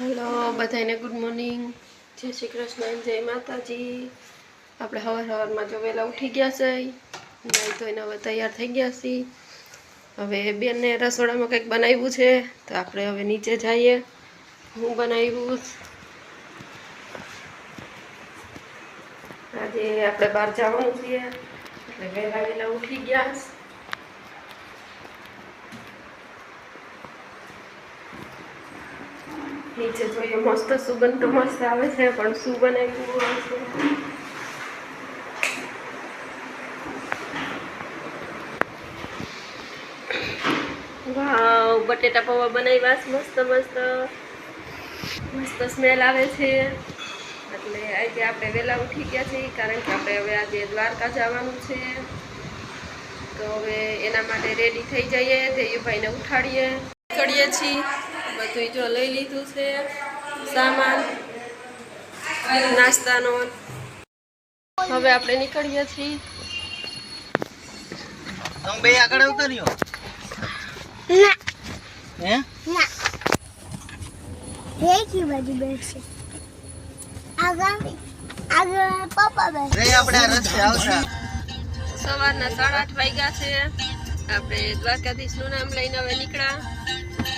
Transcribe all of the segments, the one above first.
Hello બધાને good morning જય શ્રી કૃષ્ણ, જય માતાજી. આપણે હવાર હવારમાં જો વહેલા ઉઠી ગયા છે. નાઈ ધોઈને હવે તૈયાર થઈ ગયા છીએ. હવે બેનને રસોડામાં કંઈક બનાવ્યું છે, તો આપણે હવે નીચે જઈએ. હું બનાવ્યું આજે આપણે બહાર જવાનું છીએ એટલે વહેલા વહેલા ઉઠી ગયા નીચે જોઈએ મસ્ત સુગંધ તો મસ્ત આવે છે, પણ શું બનાવ્યું હશે વાવ, બટેટા પૌવા બનાવ્યા મસ્ત મસ્ત. મસ્ત સ્મેલ આવે છે. એટલે આજે આપણે વહેલા ઉઠી ગયા છીએ, કારણ કે આપણે હવે આજે દ્વારકા જવાનું છે. તો હવે એના માટે રેડી થઈ જઈએ દેયુભાઈને ઉઠાડીએ. કરીએ છીએ. બધું જો લઈ લીધું છે. સામાન નાસ્તાનો. હવે આપણે નીકળીએ છીએ. તમે બે આગળ ઉતર્યો ના. હે? ના. બાજુ આગળ આગળ પપ્પા બેસે. રે આપણે આ રસ્તે આવતા. સવારના સાડા આઠ વાગ્યા છે. આપણે દ્વારકાધીશનું નામ લઈને હવે નીકળ્યા.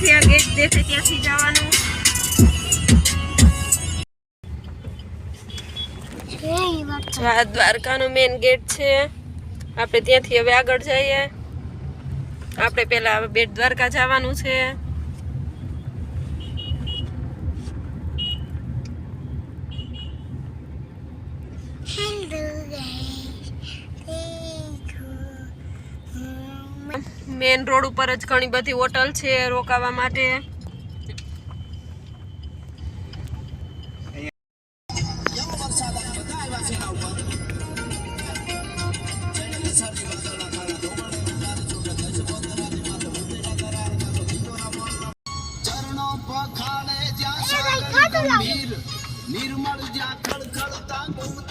હોય આ ગેટ દેખાય ત્યાંથી જવાનું. આ દ્વારકાનો મેઇન ગેટ છે. આપણે ત્યાંથી હવે આગળ જઈએ. આપણે પેલા બેટ દ્વારકા જવાનું છે. હેલો મેઇન રોડ ઉપર જ ઘણી બધી હોટલ છે રોકાવા માટે. નિર્મળ જ્યાં ખળખળતા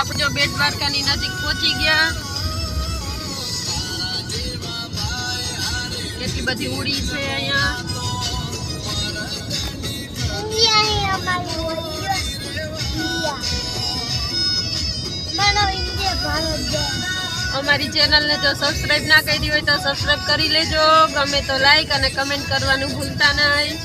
આપણે બેટ દ્વારકાની નજીક પહોંચી ગયા. કેટલી બધી ઉડી છે અહીંયા. અમારી ચેનલને જો સબસ્ક્રાઈબ ના કરી હોય તો સબસ્ક્રાઈબ કરી લેજો. ગમે તો લાઈક અને કમેન્ટ કરવાનું ભૂલતા નહીં.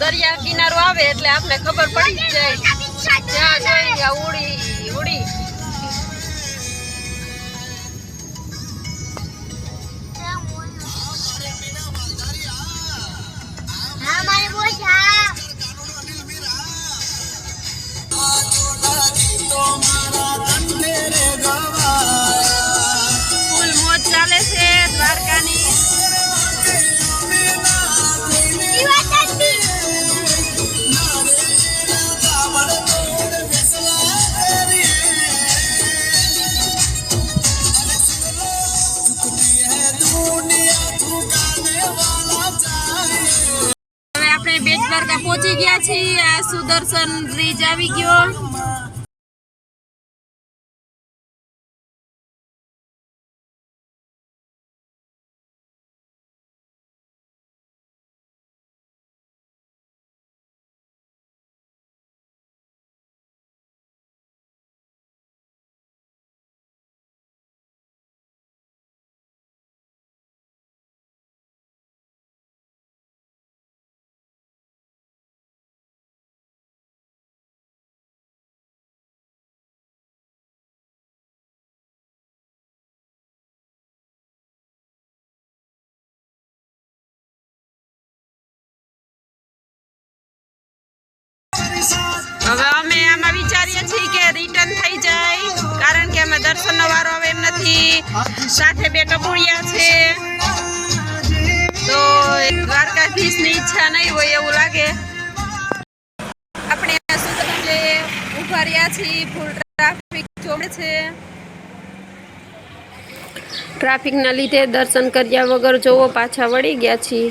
દરિયા કિનારો આવે એટલે આપણે ખબર પડી જાય. ત્યાં જોઈએ ઉડી. આપણે બેટ દ્વારકા પહોંચી ગયા છીએ. આ સુદર્શન બ્રિજ આવી ગયો. એમાં દર્શનનો વારો આવે એમ નથી. સાથે બે ટપુડિયા છે. તો દ્વારકાધીશની ઈચ્છા નહીં હોય એવું લાગે. આપણે ઊભા રહ્યા છીએ ફૂલ ટ્રાફિક જોડે છે. ટ્રાફિકના લીધે દર્શન કર્યા વગર જોવો પાછા વળી ગયા છીએ.